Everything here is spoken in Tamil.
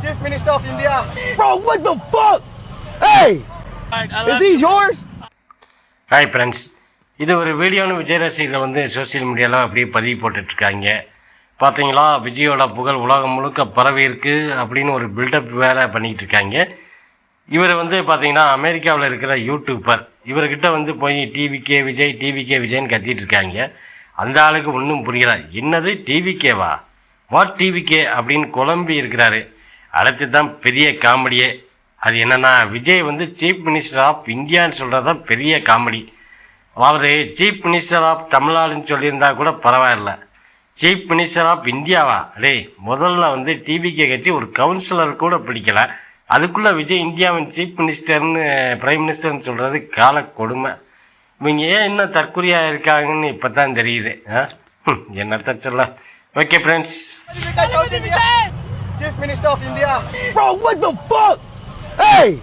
Chief Minister of India. Bro, what the fuck? Hey! Is these yours? Hi friends இது ஒரு வீடியோன்னு விஜய் ரசிகர்கள் வந்து சோசியல் மீடியாவில் அப்படியே பதிவு போட்டுட்ருக்காங்க. பார்த்தீங்களா விஜயோட புகழ் உலகம் முழுக்க பரவி இருக்குது அப்படின்னு ஒரு பில்டப் வேலை பண்ணிகிட்டு இருக்காங்க இவர் வந்து பார்த்தீங்கன்னா அமெரிக்காவில் இருக்கிற யூடியூப்பர் இவர்கிட்ட வந்து போய் டிவிகே விஜய் டிவிகே விஜய்னு கத்திட்டு இருக்காங்க. அந்த ஆளுக்கு ஒன்றும் புரியல. என்னது டிவிகேவா வாட் டிவிகே அப்படின்னு குழம்பி இருக்கிறாரு. அடுத்து தான் பெரிய காமெடியே. அது என்னென்னா விஜய் வந்து சீஃப் மினிஸ்டர் ஆஃப் இந்தியான்னு சொல்கிறது தான் பெரிய காமெடி. அதாவது சீஃப் மினிஸ்டர் ஆஃப் தமிழ்நாடுன்னு சொல்லியிருந்தா கூட பரவாயில்ல. சீஃப் மினிஸ்டர் ஆஃப் இந்தியாவா அடே முதல்ல வந்து டிவிகே கட்சி ஒரு கவுன்சிலர் கூட பிடிக்கல. அதுக்குள்ளே விஜய் இந்தியாவின் சீஃப் மினிஸ்டர்னு பிரைம் மினிஸ்டர்னு சொல்கிறது கால கொடுமை. இவங்க ஏன் இன்னும் தற்கொலையாக இருக்காங்கன்னு இப்போ தான் தெரியுது. ஆ? என்னத்த சொல்ல. Okay friends Chief Minister of India. Bro, what the fuck? Hey,